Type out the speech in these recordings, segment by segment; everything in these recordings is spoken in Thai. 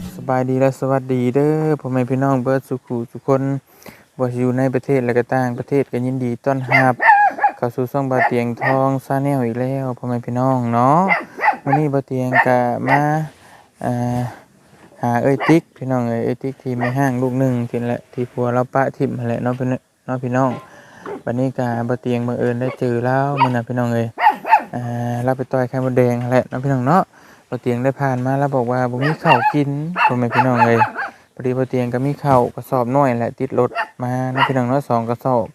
บสบายดีและสวัสดีเด้อพ่อแม่พี่น้องเบิร์ดสุขุทุกคนบ่ว่าสิอยู่ในประเทศและก็ต่างประเทศก็ยินดีต้อนรับเข้าสู่ช่องบาเตียงทองซาแนลอีกแล้วพ่อแม่พี่น้องเนาะวันนี้บาเตียงก็มาอ่อหาเอ้ยติ๊กพี่น้องเอ้ยเอ้ยติ๊กที่ไม่ห้างลูกหนึ่งที่แหละที่ผัวเราปะทิมนั่นแหละเนาะพี่น้องเนาะพี่น้องวันนี้ก็บาเตียงบังเอิญได้เจอแล้วมื้อน่ะพี่น้องเอ้ยเอ่อเราไปต่อยไข่มดแดงนั่นแหละเนาะพี่น้องเนาะ พอเตียงได้ผ่านมาแล้วบอกว่าบ่มีข้าวกินพ่อแม่พี่น้องเลยพอดีพอเตียงก็มีข้าวกระสอบน้อยแหละติดรถมานะพี่น้องเนาะสองกระสอบ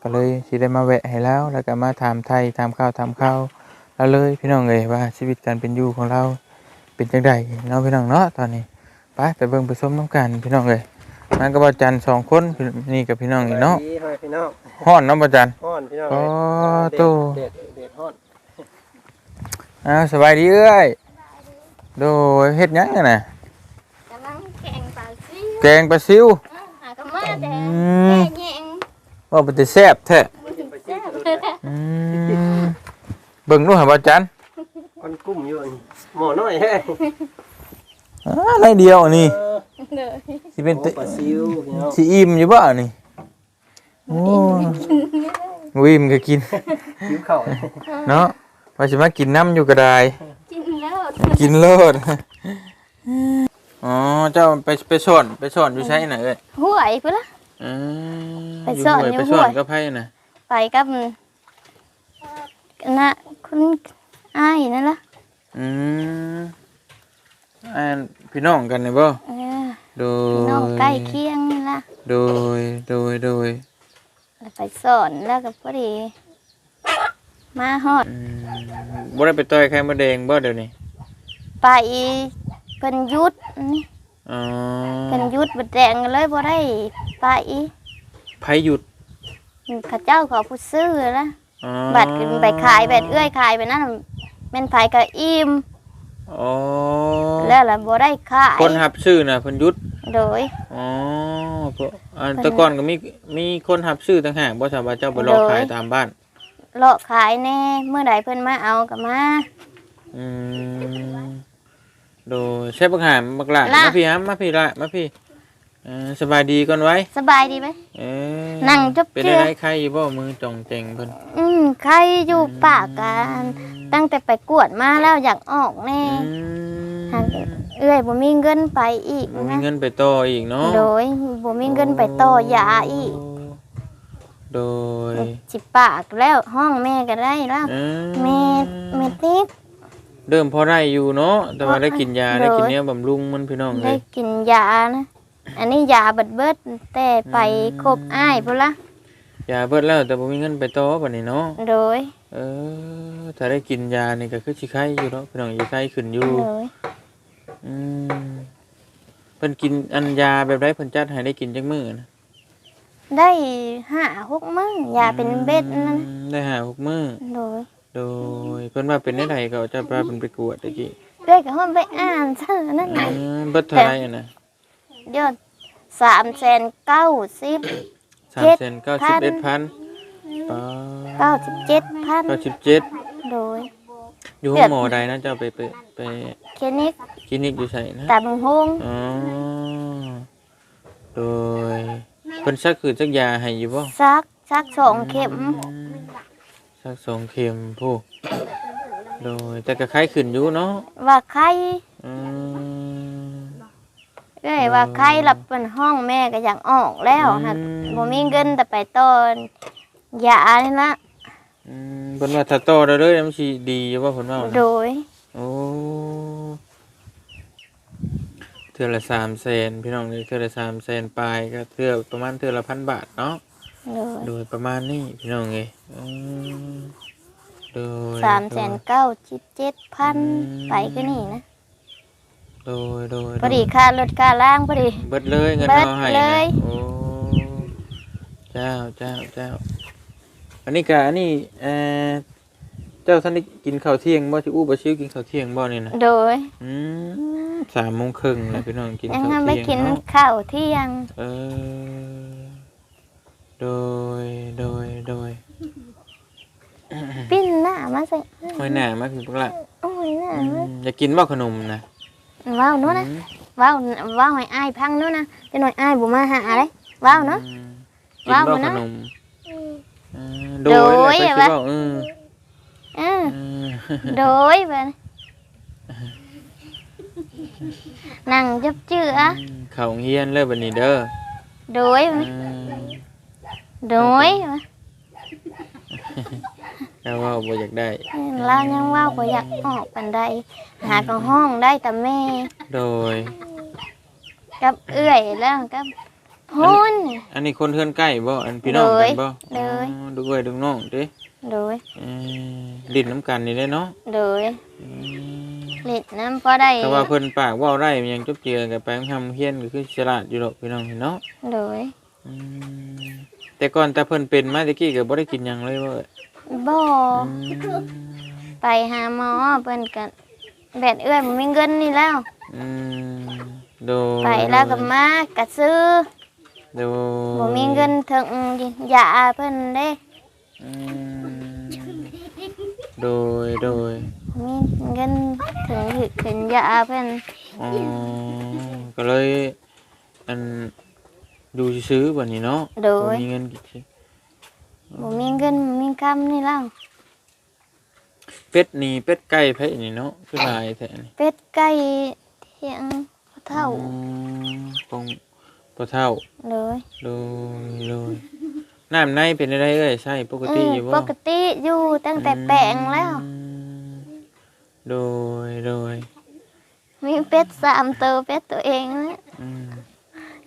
ก็เลยสิได้มาแวะให้แล้ว แล้วก็มาถามไทยถามข้าวถามข้าวแล้วเลยพี่น้องเลยว่าชีวิตการเป็นอยู่ของเราเป็นจังไดเนาะพี่น้องเนาะตอนนี้ไปไปเบิ่งไปชมน้ำกันพี่น้องเลยนั่นก็บ่จันสองคนพี่นี่กับพี่น้องอีกเนาะดีให้พี่น้องฮ้อนเนาะบ่จันฮ้อนพี่น้องอ๋อเด็ดตู้เด็ดเด็ดฮ้อนอ้าวสบายดีเอ้ย โดยเฮ็ดหยังกันน่ะกำลังแข่งปลาซิวแกงปลาซิวหากมาแต่อืมแย่งว่าเป็นแต่แซ่บแท้แซ่บอืมเบิ่งดูหาบ่จันคนกุ้มอยู่อันหมอน้อยแฮะอ่าในเดียวนี่เออเลยสิเป็นโอ้ติปลาซิวพี่น้องสิอิ่มอยู่บ่นี่โอ้วิมก็กินซิวเข่าเนาะว่าสิมากินน้ำอยู่ก็ได้ กินแล้วกินโลดอ๋อเจ้าไปไปสอนไปสอนอยู่ใช่น่ะเอ้ยห่วยพุ่นละ อืมไปสอนห้วยอยู่ไปสอนห้วยกับไผน่ะไปกับนะคุณอ้ายนั่นล่ะอืมอันพี่น้องกันนี่บ่เออโดพี่ยน้องใกล้เคียงนี่ล่ะโดยโดยโดยแล้วไปสอนแล้วก็พอดี มาฮอดอืมบ่ได้ไปต่อยไข่มดแดงบ่เดี๋ยวนี้ ไปเพิ่นหยุดนี่อ๋อเพิ่นหยุดบ่แดงเลยบ่ได้ไปไผหยุดเขาเจ้าเขาผู้ซื้อละอ๋อบัตรขึ้นไปขายแบตเอื้อยขายไปนั่นน่ะแม่นไผก็อิ่มอ๋อแล้วล่ะบ่ได้ขายคนหับชื่อน่ะเพิ่นหยุดโดยอ๋อเพราะอันแต่ก่อนก็มีมีคนหับชื่อต่างหากบ่ทราบว่าเจ้าไปรอขายตามบ้านเลาะขายแน่เมื่อใดเพิ่นมาเอาก็มาอืม โดยใช้บักหามบักหลานล่ะ มาพี่ฮะมาพี่ละมาพี่เออสบายดีก่อนไว้สบายดีไหม เออนั่งจุ๊บเป็นเจืออะไรใครอยู่บ่มือจ่องเจงเพิ่นอืมใครอยู่ปากกัน ตั้งแต่ไปกวดมาแล้วอยากออกแน่ อืหากมเอื้อยบ่มีเงินไปอีกบ่มีนะเงินไปต่ออีกเนาะโดยบ่มีเงินไปต่อยาอีกโดยสิปากแล้วห้องแม่ก็ได้แล้วอืแม่แม่ติ๊ก เริ่มพอได้อยู่เนาะแต่ว่าพอได้กินยาโดยได้กินเนี้ยบำรุงมันพี่น้องเลได้ยกินยานะ อันนี้ยาเบิดเบิดแต่ไปครบอ้ายพุ่นละยาเบิดแล้วแต่บ่มีเงินไปต่อบัดนี้เนาะโดยเออถ้าได้กินยานี่ก็คือสิไข้อยู่เนาะพี่น้องสิไข้ขึ้นอยู่โดยอืมเพิ่นกินอันยาแบบใดเพิ่นจัดให้ได้กินจักมื้อนะได้ห้าหกมื้อยาเป็นเบ็ดนั่นนะอืมได้หาหกมื้อโดย โดยเพิ่นว่าเป็นได้ไดก็จะพาเพิ่นไปกวดตะกี้เด้ก็ห้องไปอ่านซะนั่นอืน่ะมเบิดเท่าไหร่อะนะยอดสามแสนเก้าสิบ391,000อ๋อเก้าสิบเจ็ดพัน97โดย อยู่ห้องหมอใดนะเจ้าไปไปไปเคนิกคลินิกอยู่ไสนะ ตาบุงฮงอ๋อ โดยเพิ่นซักคือจักยาให้อยู่บ่ซักซักสองเข็ม ซักสองเข็มผู้ โดยแต่ก็คล้ายขึ้นอยู่เนาะว่าใครอืม เอ้ยว่าใครหลับเป็นห้องแม่ก็อยากออกแล้วฮะอืม บ่มีเงินแต่ไปต้นยานี่ละอืมเพิ่นว่าถ้าต่อได้เลยมันสิดีอยู่บ่เพิ่นว่าโดนะยโอ้เทื่อละ300,000พี่น้องนี่เทื่อละ300,000ปลายก็เทื่อประมาณเทื่อละพันบาทเนาะ โดยโดยประมาณนี้พี่น้องเอ้ยอืมโดยสามแสนเก้าสิบเจ็ดพันอืมไปก็นี่นะโดยโดยพอดีค่ารถค่าล่างพอดี เบิดเลยเงินเบิดเอาให้เลนะย โอ้เจ้าเจ้าเจ้าอันนี้กะอันนี้เอ่อเจ้าท่านได้กินข้าวเที่ยงบ่ที่อู้บ่ชิวกินข้าวเที่ยงบ่นี่นะโดยอืมสามโมงครึ่งแล้วพี่น้องกินยังข้าวไม่เที่ยงกินเนาะข้าวเที่ยงเออ โดยโดยโดยปิ้นหน้ามาใส่ห้อยหน้ามาคือพวกละโอ้ยหน้าอืมามอยากกินบ่ขนมนะว้าวโนู้นนะอืมเว้าเว้าให้อ้ายพังนู้นนะจะหน่อยอ้ายบ่มาหาเลยเว้าเนาะอืมว้าวกินบ่นะขนมเออโดโดยยแล้วเหรอก็สิเว้าเออเออเออโดยไปนั่งจับเจือเข้าโรงเรียนเลยบัดนี้เด้อโดยเอไปอ โดยไปแล้วเว่าบ่อยากได้ เรายังเว่าบ่อยากออกปันใดหาก็ห้องได้แต่แม่ โดย กับเอื้อยแล้วกับพูนอันนี้คนเทือนใกล้บ่อันพี่น้องกันบ่เลยอ๋อดูเอ้ยดูน้องเด้โดยเออดินน้ำกันนี่ได้เนาะโดยอืมเล็ดน้ำพอได้แต่ว่าเพิ่นปากเว้าได้มันยังจบเจือกันไปทำเฮียนก็คือฉลาดอยู่ดอกพี่น้องเห็นเนาะโดยอืม แต่ก่อนแต่เพิ่นเป็นมาตะกี้ก็บ่ได้กินหยังเลยเว่าบ่อืมไปหาหมอเพิ่นกันแบดเอื้อยบ่มีเงินนี่แล้ว อืมโดยไปแล้วก็มากะซื้อโดยบ่มีเงินถึงยาเพิ่นเด้อืมโดยโดยมีเงินถึงถึงยาเพิ่นอ๋อก็เลยอัน ดูซื้อๆบัดนี้เนาะโดบ่ยมีเงินกินซื้อบ่มีเงินบ่มีคำนี่แล้วเป็ดนี่เป็ดไก่ไผนี่เนาะคือหลายแท้นี่เป็ดไก่เที่ยงพ่อเฒ่าอืมของพ่อเฒ่าเลยโดยโดยน้ำในเป็นอะไรเอ้ยใช่ปกติอยู่เอบ่อปกติอยู่ตั้งแต่แปลงแล้ว อืมโดยโดยมีเป็ดสามตัวเป็ดตัวเองนะอืม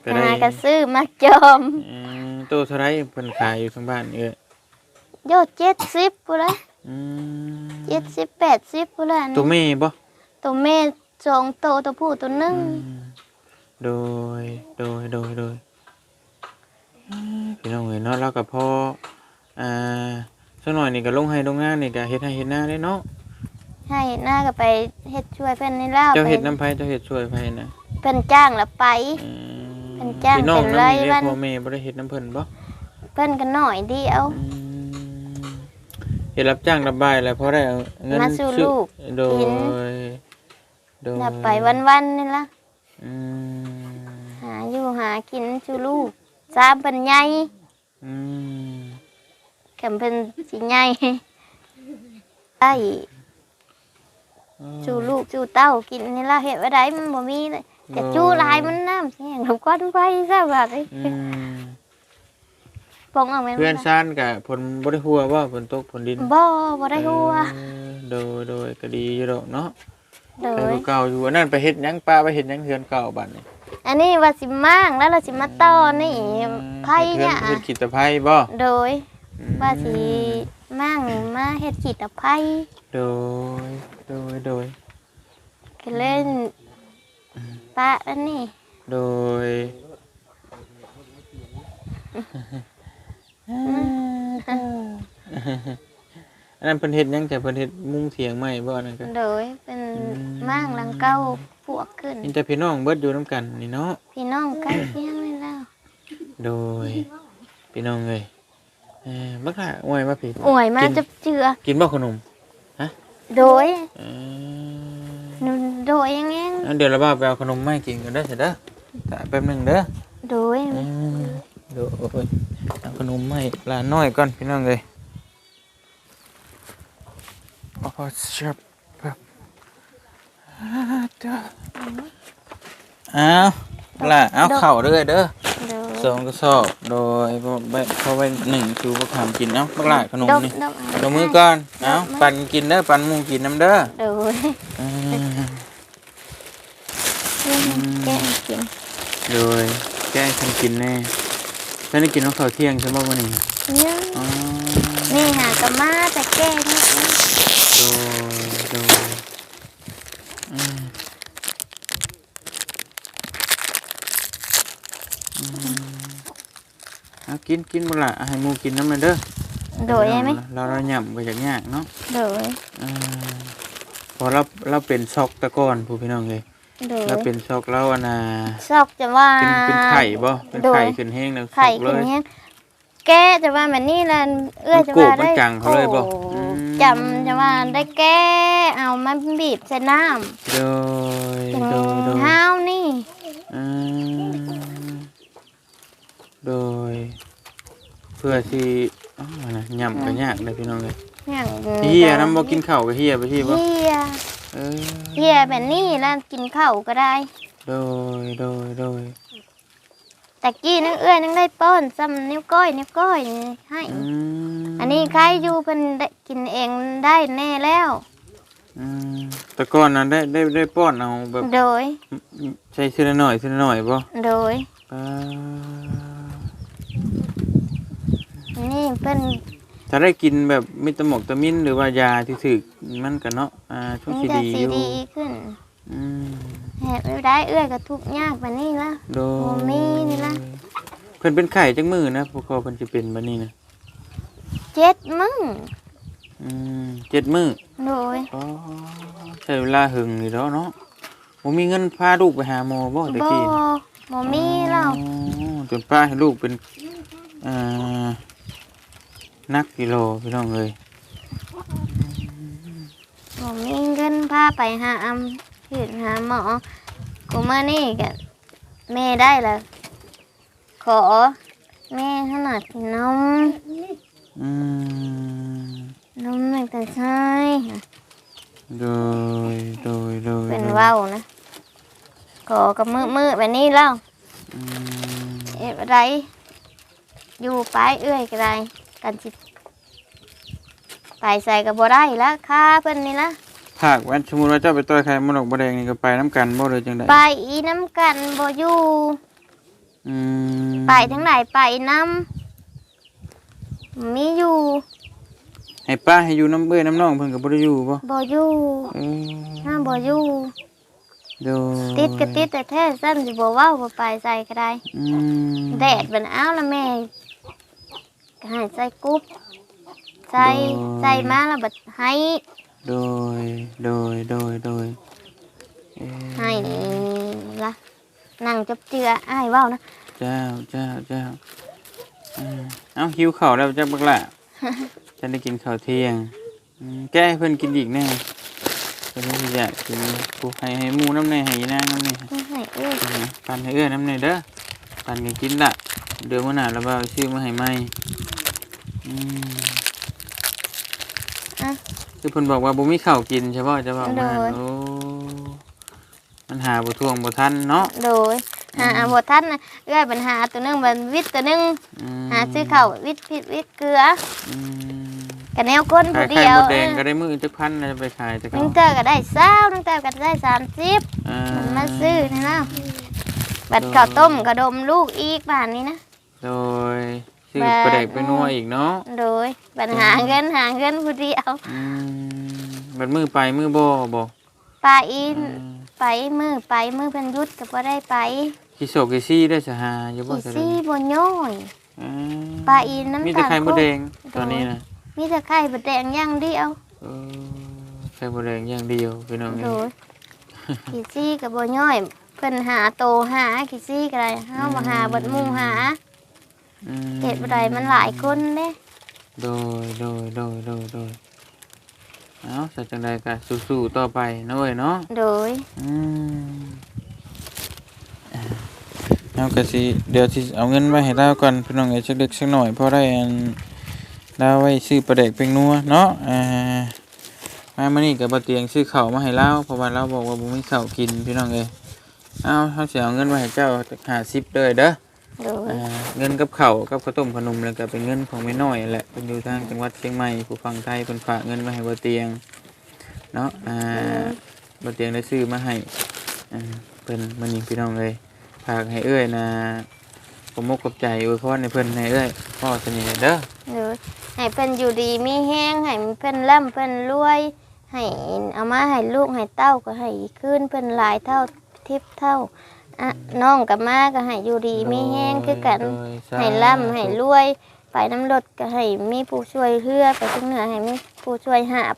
ก็ได้ หากระซื้อมาจอมอืมตัวเท่าไหรเพิ่นขายอยู่ทางบ้านเอ้ยโยดเจ็ดสิบกูเลยอืมเจ็ดสิบแปดสิบกูเลยตัวแม่บ่ตัวแม่สองตัวตัวผู้ตัวหนึ่งอืมโดยโดยโดยโดยอืมพี่น้องเอ้ยเนาะเราก็พออ่าสักหน่อยนี่ก็ลงให้โรงงานนี่ก็เฮ็ดให้เฮ็ดหน้าได้เนาะให้หน้าก็ไปเฮ็ดช่วยเพิ่นนี่แล้วเจ้าไปเฮ็ดน้ำไผเจ้าเฮ็ดช่วยไผนะเพิ่นจ้างแล้วไป อืม เป็นจ้างพี่น้องเป็นนำรายนี่วัได้นพ่อแม่บ่ได้เฮ็ดน้ำเพิ่นบ่เพิ่นก็หน่อยเดียว อืมเฮ็ดรับจ้างรับบายแล้วพอได้เอาเงินมาสู่ซื้อลูกโดกิยน โดยนับไปวันๆนี่ละอืมหาอยู่หากินชูลูกสามเป็นใหญ่อืมกำเป็นสิใหญ่ ได้ชูลูกชูเต้ากินนี่ละเห็ดไว้ได้มันบ่มีเลย จะชูหลายมันน้ำเสียงหนูก้อนไฟซะแบบนี้อืมปงเอาไหมเพื่อนซ่านกับผลบ่ได้หัวว่าฝนตกฝนดินบ่บ่ได้หัวเออโดยโดยก็ดีอยู่ดอกเนาะโดแต่ย ก็เก่าอยู่อันนั้นไปเฮ็ดหยังป้าไปเฮ็ดหยังเฮือนเก่าบัดนี้อันนี้ว่าสิมั่งแล้วเราสิมาต่อนี่ไผ่เนี่ยเฮ็ดขีดตะไคร้บ่โดยอืมว่าสิมั่งมาเฮ็ดขีดตะไผ่โดยโดยโดยก็เล่น ปะอันนี้โดยอันนั้นเพิ่นเฮ็ดหยังแต่เพิ่นเฮ็ดมุ้งเถียงไม้บ่อันนั่นก็ โดยเป็นมั่งหลังเก้าพวกขึ้น มีแต่พี่น้องเบิดอยู่นํกันนี่เนาะ พี่น้องใกล้เคียงนี่แล้วโดยพี่น้องเอ้ยเออบักล่ะอวยมาพี่ อวยมากิน จะเจือกินบ่ขนม โดย เอหนูโด ยยังไงอเดี๋ยวเราบ้าไปเอาขนมมาให้กินกันเด้อเสร็จเด้อแต่แป๊บหนึงเด้อ โดยอืมโดยเอาขนมมาให้หลานน้อยก่อนพี่น้องเอ้ยโอ้ชับแบบอ้าวล่ะเอาเข่าเด้อเด้อโดยสองกระสอบโดยพอไปพอไปหนึ่งชูประคามกินเนาะบักหลาขนมดมนี่ดมลงมือก่อนเอาปั่นกินเด้อปั่นหมูกินน้ำเด้อโดยอืม แกงกินโดยแก้ทำกินแน่ท่านได้กินข้าวข้าวเที่ยงใช่ไหมวันนี้เนี่ยอ๋อนี่หากะมาแต่แกงนี่โดยโดยอืมอืมเอากินกินหมดละให้หมูกินน้ำมันเด้อโดยใช่ไหมเราเราหย่ำไปจากยากเนาะโดยอ่าพอเราเราเป็นช็อกตะก้อนผู้พี่น้องเลย โดยเราเป็นช็อกแล้วอันน่ะซอกจะว่าเป็นเป็นไข่บ่เป็นโดยไข่ขึ้นแห้งแล้วไข่ช็อกเลขึ้นยเนี้ยแกจะว่าแบบนี้ละเอื้อมันจะโกว่าบมันได้จังเขาเลยบ่โอ้อืม จำจะว่าได้แก้เอามาบีบใส่น้โดยำเป็นโดยโดยห้าวนี่อืมโดย เพื่อที่อ้าวนะยำก็ยากเลยพี่น้องเลยอย่างเฮียน้ำบ่กินข้าวก็เฮียไปที่บ่เฮีย เออเฮียแบบนี้แล้วกินข้าวก็ได้ โดยโดยโดยแต่กี้นึงเอื้อยนึงได้ป้อนซ้ำนิ้วก้อยนิ้วก้อยให้ อืมอันนี้ใครอยู่เพิ่นได้กินเองได้แน่แล้ว อืมแต่ก่อนน่ะได้ได้ได้ป้อนเอาแบบโดย ใช้ทีละหน่อยทีละหน่อยบ่โดย อ่านี่เพิ่น ถ้าได้กินแบบมิตาหมกตามินหรือว่ายาที่ถึกมันก็เนาะอ่าช่วงนี่สิจะดีสีอยู่ดีขึ้นอืมแหบไม่ได้เอื้อยก็ทุกข์ยากแบบนี้ละ โดยโอ้มีนี่ล่ะ เพิ่นเป็นไข่จังมือนะพวกเขาเพิ่นจะเป็นบัดนี้นะเจ็ดมึงอืมเจ็ดมือโดยอ๋อใช้เวลาหึงนี่แล้วเนาะบ่มีเงินพาลูกไปหาหมอบ่ตะบ่กี้ บ่มีแล้ว อ๋อจนป้าให้ลูกเป็นอ่า นักกิโลพี่น้องเอ้ยบ่มีเงินพาไปหาอำหืดหาหมอกูมานี่ก็แม่ได้ละขอ แม่ขนาดกินนมอืมนมตั้งแต่ใช่โดยโดยโดยเป็นโดยเว้านะขอกับมือมือแบบนี้แล้วอืมเอ็ดอะไรอยู่ไปเอื้อยก็ได้ กันสิไปใส่กับบ่ได้ละค่าเพิ่นนี่ละภาควันสมมุติว่าเจ้าไปต่อยใครมันออกบ่แดงนี่ก็ไปน้ำกันบ่เลยจังได๋ไปอีน้ำกันบ่อยู่อืมไปทั้งไหนไปน้ำมีอยู่ให้ป้าให้อยู่น้ำเบ้ยน้ำน้องเพิ่นก็บ่ได้อยู่บ่บ่อยู่เออห้ามบ่อยู่โดยติดก็ติดแต่แท้ซ้ำสิบ่เว้าบ่ไปใส่ก็ได้อืมแดดเป็นอ้าวแล้วแม่ ก็ให้ใส่กุ๊บใส่ใส่มาแล้วบัดให้โดย โดย โดย โดยเอ่อให้ละนั่งจับเจืออ้ายเว้านะเจ้าเจ้าเจ้าเออเอ้าหิวข้าวแล้วจักบักละ จะได้กินข้าวเที่ยงอืมแก้ให้เพิ่นกินอีกแน่เพิ่นสิอยากกินผู้ให้ให้หมูน้ำแน่ให้อีนางน้ำแน่ให้เอ้ยเอานะปันให้เอื้อน้ำแน่เด้อปันกันกินละ เดือนมื้อหน้าแล้วบ่าวซื้อมาให้ใหม่อืมอะ คือเพิ่นบอกว่าบ่มีข้าวกินใช่ป่ะจะบอกมาโดย โอ้มันหาบ่ท่วงบ่ทันเนาะโดยหาบทท่านนะเอ้อยปัญหาตัวหนึงบันวิทย์ตัวหนึงอืมหาซื้อข้าววิทย์พิษวิทย์เกลืออืมกับแนวก้นขาผู้ยไข่เดียวมดแดงก็ได้มื้อจักพันนะไปขายแต่หเขานึงเตอก็ได้เศร้าหนึงเตอก็ได้สามสิบอ่า มันมาซื้อนะนะบัดข้าวต้มกระดมลูกอีกบ้านนี้นะ โดยซื้อแบบปลาแดกไปนัวอีกเนาะโดยปัญหาเงินหาเงินผู้เดียวอืมบัดมือไปมือบ่บ่ไปอีนไปมือไปมือเพันหยุดก็บ่ได้ไปขี้โศกขี้ซี่ได้สหาอยู่บ่อีซะเด้ซี่บ่ย่อยอ่าปลาอีน้ำมีแต่ตาลไข่มดแดงโคกตอนนี้นะมีแต่ไข่บดแดงอย่างเดียวเออไข่มดแดงอย่างเดียวพี่น้องโดเอ้ยยขี้ซี่ก็บ่ย่อยเพิ่นหาโตหาขี้ซี่ก็ได้เฮาบ่หาเบิดหมู่หาอืม เฮ็ดบ่ได้มันหลายคนเด้โดยโดยโดยโดยโดยเอาสัจจังใดก็สู้ๆต่อไปนะเว้ยเนาะ โดย อืมเอาก็สิเดี๋ยวสิเอาเงินไว้ให้เราก่อนพี่น้องเอ้ยสักเล็กสักหน่อยเพราะได้อันเราไว้ซื้อปลาแดกเป็นนัวเนาะอ่ามามื้อนี้ก็บ่เตียงซื้อข้าวมาให้เราเพราะว่าเราบอกว่าบ่มีข้าวกินพี่น้องเอ้ยเอาเฮาสิเอาเงินไว้ให้เจ้าจัก50เด้อเด้อ โดยอ่าเงินกับข้าวกับข้าวต้มขนมแล้วก็เป็นเงินของแม่น้อยแหละเป็นอยู่ทางจังหวัดเชียงใหม่ผู้ฟังไทยเพิ่นฝากเงินมาให้บ่เตียงเนาะอ่าบ่เตียงได้ซื้อมาให้อ่าเพิ่นมื้อนี้พี่น้องเลยฝากให้เอ้ยนะผมมกขอบใจอวยพรให้เพิ่นให้เอ้ยพ่อสนิทเด้อโดยให้เพิ่นอยู่ดีมีแฮงให้เพิ่นร่ำเพิ่นรวย ให้เอามาให้ลูกให้เต้าก็ให้คืนเพิ่นหลายเท่าทิพเท่า อะน้องกับมาก็ให้อยู่ดีมีแฮงคือกันโดยสาธุให้ร่ำให้รวย ไปน้ำรถก็ให้มีผู้ช่วยเรือไปถึงเหนือให้มีผู้ช่วยหาบ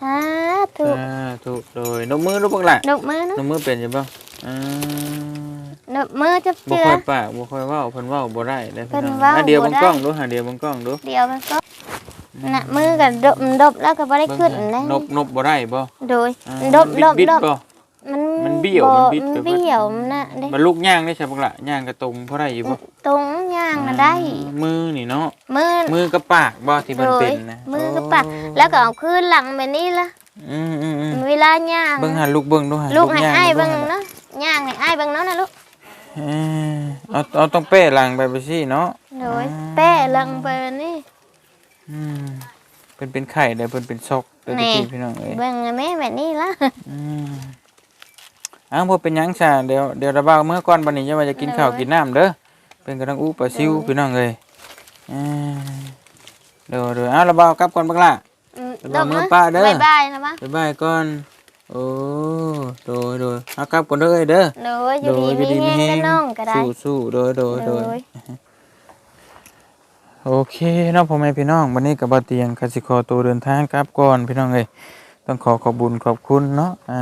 ท้าถูกสาธุโดยนกมือรูปบักหละนกมือเนนอะกมือเป็นอยู่บ่อ่านกมือจับบ่เจือค่อยปากบ่ค่อยเว้าเพิ่นเว้าบ่ได้เด้อพี่น้องเพิ่นเว้าอะเดี๋ยวบ่บังได้กล้องดูหาเดี๋ยวบังกล้องดูเดียวมันก็อืน่ะมือก็ดบดบแล้วก็บ่ได้ขึ้นเบิ่งนะนบนบบ่ได้บ่โดยอ่าดบดบบิดดๆบบ่ มันมันเบี้ยวบ่มันบิดมันไปเบิดเบี้ยวมันน่ะเด้มันลูกย่างได้ใช่ปะล่ะย่างกระตรงเพราะได้อยู่บ่ตรงย่างน่ะได้อ่ามือนี่เนาะมือมือกับปากบ่ที่มันโดเป็ยนนะมือก็ปากแล้วก็เอาคืนหลังแบบนี้ละอืมอืมอืมเวลาย่างเบิ่งหาลูกเบิ่งดูหาลูกให้ย่างอ้ายดูเบิ่งหาเนาะย่างให้อ้ายเบิ่งเนาะนะลูกเออเอาเอาต้องเป้หลังไปไปสิเนาะโดยแป้หลังไปแบบนี้อืมเป็นเป็นไข่ได้เพิ่นเป็นซอกเด้อแน่ตะกี้พี่น้องเอ้ยเบิ่งให้แม่แบบนี้ละอืม อ้าวบ่เป็นหยังซะเดี๋ยวเดี๋ยวระบาวเมื่อก่อนบัดนี้จะว่าจะกินข้าวกินน้ำเด้อเป็นกำลังอู้ปลาซิวพี่น้องเอ้ยอ่าเดี๋ยวเดี๋ยวเอาระบาวกลับก่อนบักล่ะอืมเดี๋ยวมือป้าเด้อบ๊ายบายนะบ้าบ๊ายบายก่อนโอ้โดยโดยเอากลับก่อนเด้อเอ้ยเด้อ โดยอยู่ดีมีแห้งกันน้องก็ได้ สู้สู้โดยโดยโดยโดยโอเคเนาะพ่อแม่พี่น้องวันนี้กับบ่เตียงคาสิขอตัวเดินทางกลับก่อนพี่น้องเอ้ยต้องขอขอบบุญขอบคุณเนาะอ่า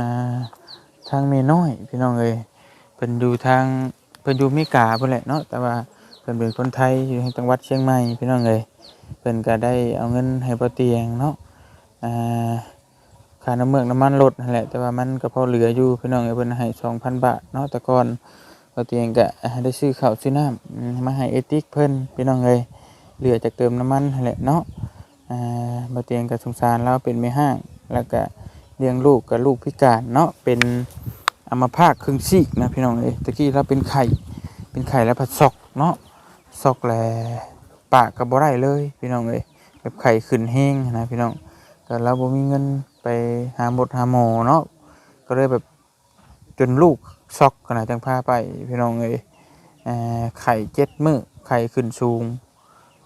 ทางเมน้อย พี่น้องเอ้ยเพิ่นอยู่ทางเพิ่นอยู่เมกาเพุ่นแหละเนาะแต่ว่าเพิ่นเป็นคนไทยอยู่ในจังหวัดเชียงใหม่พี่น้องเอ้ยเพิ่นก็ได้เอาเงินให้บ่เตียงเนาะอ่าค่าน้ำเมือกน้ำมันลดนั่นแหละแต่ว่ามันก็พอเหลืออยู่พี่น้องเอ้ยเพิ่นให้2,000 บาทเนาะแต่ก่อนบ่เตียงก็ได้ซื้อข้าวซื้อน้ำมาให้เอติกเพิ่นพี่น้องเอ้ยเหลือจากเติมน้ำมันนั่นแหละเนาะอ่าบาเตียงกับสงสารเราเป็นไม่ห้างแล้วก็ เลี้ยงลูกกับลูกพิการเนาะเป็นอัมพาตครึ่งซีกนะพี่น้องเอ้ตะกี้เราเป็นไข่เป็นไข่แล้วผัดซอกเนาะซอกแลปากกับบ่ได้เลยพี่น้องเอ้แบบไข่ขึ้นแห้งนะพี่น้องแต่เราบ่มีเงินไปหาหมดหาหมอเนาะก็เลยแบบจนลูกซอกขนาดจังพาไปพี่น้องเอ้ไข่เจ็ดมือไข่ขึ้นสูง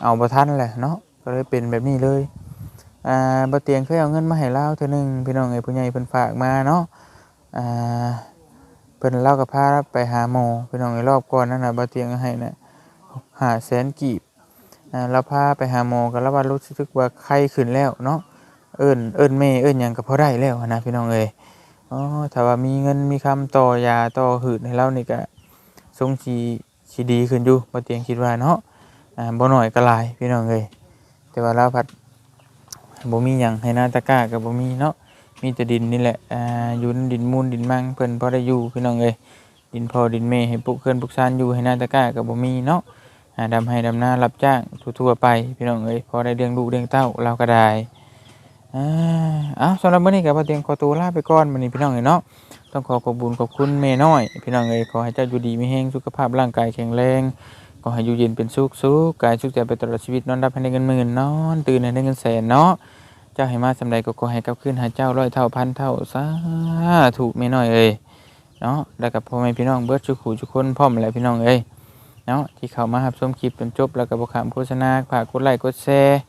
เอาบ่ทันแหละเนาะก็เลยเป็นแบบนี้เลย อ่าบ่เตียงเคยเอาเงินมาให้เล่าเทื่อหนึงพี่น้องเอ้ยผู้ใหญ่เพิ่นฝากมาเนาะอ่าเพิ่นเล่ากับพาไปหาหมอพี่น้องเอ้ยรอบก่อนนั่นน่ะบ่เตียงให้น่ะหาแสนกีบอ่าแล้วพาไปหาหมอก็แล้วว่ารู้สึกว่าไข้ขึ้นแล้วเนาะเอิ้นเอิ้นแม่เอิ้นหยังก็พอได้แล้วนะพี่น้องเอ้ยอ๋อถ้าว่ามีเงินมีคำต่อยาต่อหืดให้เรานี่ก็ทรงสิสิดีขึ้นอยู่บ่เตียงคิดว่าเนาะอ่าบ่น้อยก็หลายพี่น้องเอ้ยแต่ว่าเราผัด บ่มีหยังให้หนาตะกร้าก็บ่มีเนาะมีแต่ดินนี่แหละอ่าอยู่ในดินมูลดินมังเพิ่นพอได้อยู่พี่น้องเอ้ยดินพอดินเมให้ปลูกเพิ่นปลูกซานอยู่ให้หนาตะกร้าก็บ่มีเนาะอ่าดำให้ดำนารับจ้างทั่วๆไปพี่น้องเอ้ยพอได้เลี้ยงลูกเลี้ยงเต้าเราก็ได้อ่าเอาสำหรับมื้อนี้ก็บ่เตียมขอตัวลาไปก่อนมื้อนี้พี่น้องเอ้ยเนาะต้องขอขอบคุญขอบคุณแม่น้อย พี่น้องเอ้ยขอให้เจ้าอยู่ดีมีแรงสุขภาพร่างกายแข็งแรง ก็ให้อยู่เย็นเป็นสุขสุขกายสุขใจไปตลอดชีวิตนอนรับให้ได้เงินหมื่นนอนตื่นให้ได้เงินแสนเนาะเจ้าให้มาสำใดก็ขอให้กลับขึ้นหาเจ้าร้อยเท่าพันเท่าสาถูกไม่น้อยเอ้ยเนาะแล้วกับพ่อแม่พี่น้องเบิร์ดชุกขู่ชุกคนพร้อมแหละพี่น้องเอ้ยเนาะที่เข้ามารับชมคลิปจนจบแล้วก็บอกขามโฆษณาฝากกดไลค์กดแชร์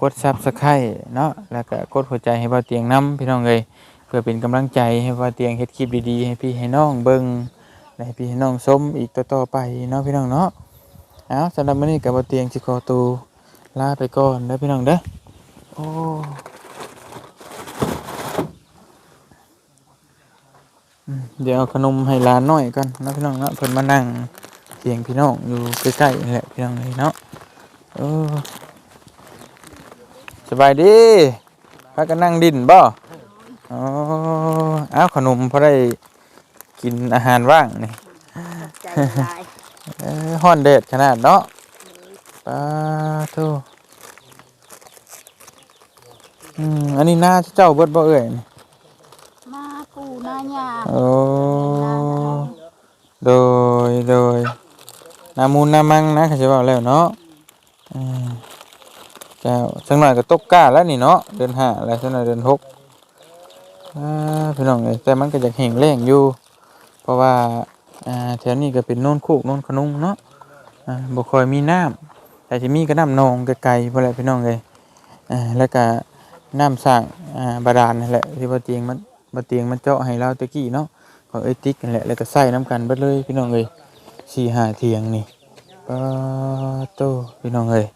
กดซับสไครต์เนาะแล้วก็กดหัวใจให้บ่าเตียงน้ำพี่น้องเอ้ยเพื่อเป็นกำลังใจให้บ่าเตียงเฮ็ดคลิปดีๆให้พี่ให้น้องเบิ่งให้พี่ให้น้องชมอีกต่อๆไปเนาะพี่น้องเนาะ เอาสำหรับมื้อนี้กับบ่เตียงสิขอตูลาไปก่อนเด้อพี่น้องเด้อโอ้อืมเดี๋ยวเอาขนมให้หลานหน่อยก่อนเนาะพี่น้องเนาะเพิ่นมานั่งเตียงพี่น้องอยู่ใกล้ๆนี่แหละพี่น้องเลยเนาะเออสบายดีพากันนั่งดินบ่อ๋อเอาขนมพอได้กินอาหารว่างนี่ ใจลายเอ้ย ฮ้อนเด็ดขนาดเนาะปาโทอืมอันนี้หน้าเจ้าเบิดบ่เอ่ยนี่มาปูหน้าหยาโอ้โดยโดยน้ำมูลน้ำมังนะเขาจะว่าแล้วเนาะอืมเจ้าสักหน่อยก็ตกกล้าแล้วนี่เนาะเดือนห้าแล้วสักหน่อยเดือนหกอ่าพี่น้องเอ้ยแต่มันก็จะแห้งแล้งอยู่ เพราะว่า อ่าแถวนี้ก็เป็นโน่นคูกโน่นขนุงเนาะอ่าบ่ค่อยมีน้ำแต่จะมีก็น้ำนองไกลๆพอแหละพี่น้องเลยอ่าแล้วก็น้ำสร้างอ่าบาดาลนั่นแหละที่บ่เตียงมันบ่เตียงมันเจาะให้เราตะกี้เนาะของเอติกนั่นแหละแล้วก็ใส่น้ำกันเบิดเลยพี่น้องเลยสี่ห้าเทียงนี่ปาโตพี่น้องเลย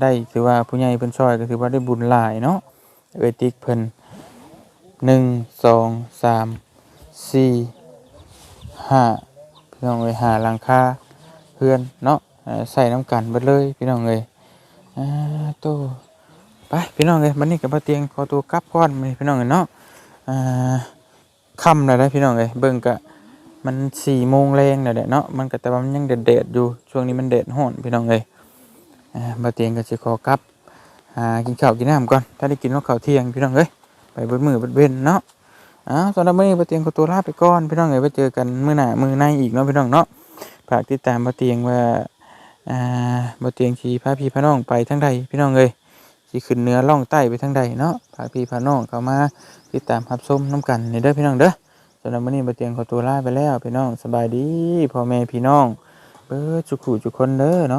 ได้ถือว่าผู้ใหญ่เพิ่นช่วยก็ถือว่าได้บุญหลายเนาะเอติกเพิ่นหนึ่งสองสามสี่ หาพี่น้องเอ้ยหาหลังคาเพื่อนเนาะใส่น้ำกันเบิดเลยพี่น้องเอ้ยอ่าโตไปพี่น้องเลยบัดนี้กับบ่เตียงขอตัวกลับก่อนมื้อนพี่น้องเอ้ยเนาะอ่าค่ำแล้วได้อพี่น้องเอ้ยเบิ่งกะมัน4โมงแรงแล้วเนาะมันก็แต่ว่ามันยังแดดๆอยู่ช่วงนี้มันแดดร้อนพี่น้องเอ้ยอ่าบ่เตียงก็สิขอกลับหากินข้าวกินน้ำก่อนถ้าได้กินข้าวเที่ยงพี่น้องเอ้ยไปเบิดมือเบิดเว้นเนาะ อ้าวสำหรับมื้อนี้บ่เตียงขอตัวลาไปก่อนพี่น้องเอ้ยไว้เจอกันมื้อหน้ามื้อในอีกเนาะพี่น้องเนาะฝากติดตามบ่เตียงว่าอ่าบ่เตียงชีพาพี่พาน้องไปทั้งใดพี่น้องเอ้ยสิขึ้นเหนือล่องใต้ไปทั้งใดเนาะพาพี่พาน้องเข้ามาติดตามรับชมน้ำกันนี่เด้อพี่น้องเด้อสำหรับวันนี้บ่เตียงขอตัวลาไปแล้วพี่น้องสบายดีพ่อแม่พี่น้องเบิดสุขุทุกคนเด้อเนาะ